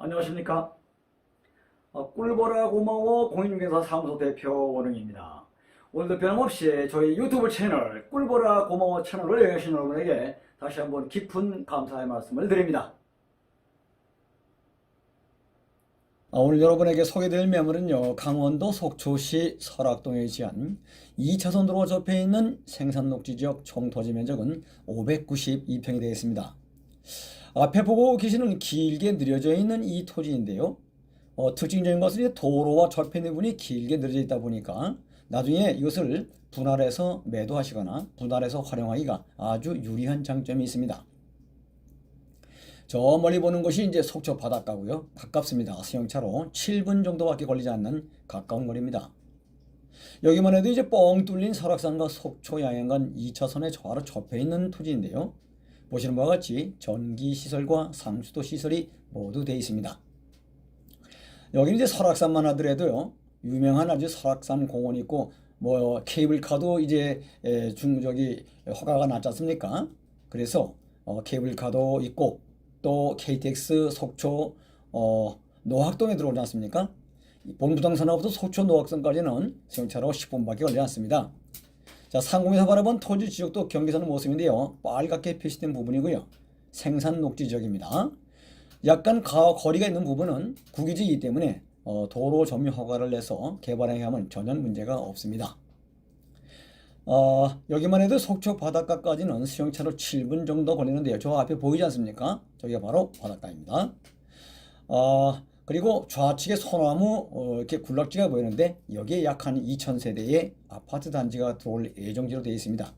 안녕하십니까? 어, 꿀보라 고마워 공인중개사 사무소 대표 원흥입니다. 오늘도 변함없이 저희 유튜브 채널 꿀보라 고마워 채널을 여행하신 여러분에게 다시 한번 깊은 감사의 말씀을 드립니다. 아, 오늘 여러분에게 소개될 매물은요 강원도 속초시 설악동에 위치한 2차선 도로가 접해 있는 생산녹지 지역 총 토지 면적은 592평이 되겠습니다 앞에 보고 계시는 길게 늘어져 있는 이 토지인데요. 어, 특징적인 것은 도로와 있는 부분이 길게 늘어져 있다 보니까 나중에 이것을 분할해서 매도하시거나 분할해서 활용하기가 아주 유리한 장점이 있습니다. 저 멀리 보는 것이 이제 속초 바닷가고요. 가깝습니다. 수영차로 7분 정도밖에 걸리지 않는 가까운 거리입니다. 여기만 해도 이제 뻥 뚫린 설악산과 속초 양양간 2차선의 좌로 접해 있는 토지인데요. 보시는 바와 같이 전기 시설과 상수도 시설이 모두 되어 있습니다. 여기는 이제 설악산만 하더라도요. 유명한 아주 설악산 공원이 있고 뭐 케이블카도 이제 에, 중 저기 허가가 났지 않습니까? 그래서 어, 케이블카도 있고 또 KTX 속초 어, 노학동에 들어오지 않습니까? 본부동산으로부터 속초 노학선까지는 수영차로 10분밖에 걸리지 않습니다. 자, 상공에서 바라본 토지 지역도 경계선 모습인데요. 빨갛게 표시된 부분이고요. 생산 녹지 지역입니다. 약간 가, 거리가 있는 부분은 국유지이기 때문에 어, 도로 점유 허가를 내서 개발하게 하면 전혀 문제가 없습니다. 어, 여기만 해도 속초 바닷가까지는 수영차로 7분 정도 걸리는데요. 저 앞에 보이지 않습니까? 저기가 바로 바닷가입니다. 어, 그리고 좌측에 소나무 어, 이렇게 군락지가 보이는데 여기에 약 한 2,000세대의 아파트 단지가 들어올 예정지로 되어 있습니다.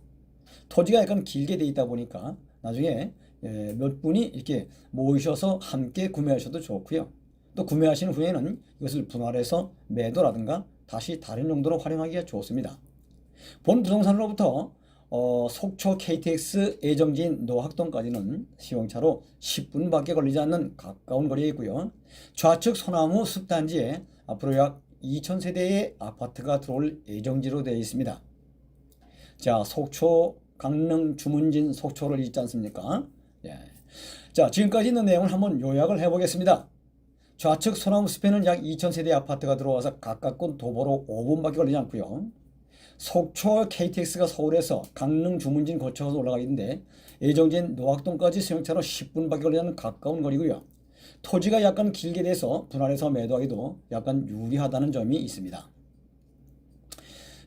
토지가 약간 길게 되어 있다 보니까 나중에 예, 몇 분이 이렇게 모이셔서 함께 구매하셔도 좋고요. 또 구매하신 후에는 이것을 분할해서 매도라든가 다시 다른 용도로 활용하기가 좋습니다. 본 부동산으로부터 어, 속초 KTX 예정지인 노학동까지는 시용차로 10분밖에 걸리지 않는 가까운 거리에 있고요. 좌측 소나무 숲단지에 앞으로 약 2,000세대의 아파트가 들어올 예정지로 되어 있습니다. 자, 속초 강릉 주문진 속초를 있지 않습니까? 예. 자, 지금까지 있는 내용을 한번 요약을 해보겠습니다. 좌측 소나무 숲에는 약 2,000세대 아파트가 들어와서 가깝고 도보로 5분밖에 걸리지 않고요. 속초 KTX가 서울에서 강릉 주문진 거쳐서 올라가는데 예정진 노학동까지 수영차로 10분밖에 걸리지 않는 가까운 거리고요. 토지가 약간 길게 돼서 분할해서 매도하기도 약간 유리하다는 점이 있습니다.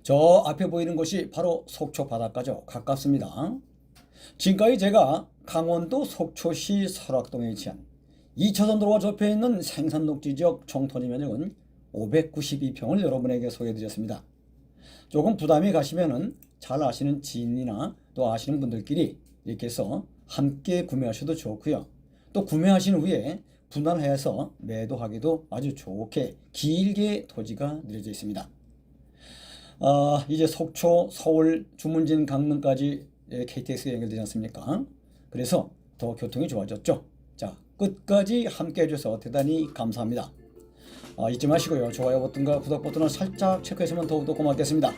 저 앞에 보이는 곳이 바로 속초 바닷가죠. 가깝습니다. 지금까지 제가 강원도 속초시 설악동에 위치한 2차선 도로와 접해 있는 생산녹지 지역 총토지 면적은 592평을 여러분에게 소개해 드렸습니다. 조금 부담이 가시면은 잘 아시는 지인이나 또 아시는 분들끼리 이렇게 해서 함께 구매하셔도 좋고요. 또 구매하신 후에 분할해서 매도하기도 아주 좋게 길게 토지가 늘어져 있습니다. 아, 이제 속초, 서울, 주문진, 강릉까지 KTX 연결되지 않습니까? 그래서 더 교통이 좋아졌죠. 자, 끝까지 함께 해주셔서 대단히 감사합니다. 아, 잊지 마시고요. 좋아요 버튼과 구독 버튼을 살짝 체크해주시면 더욱더 고맙겠습니다.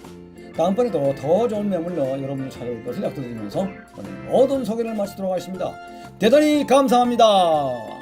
다음번에도 더 좋은 매물로 여러분을 찾아올 것을 약속드리면서 오늘 모든 소개를 마치도록 하겠습니다. 대단히 감사합니다.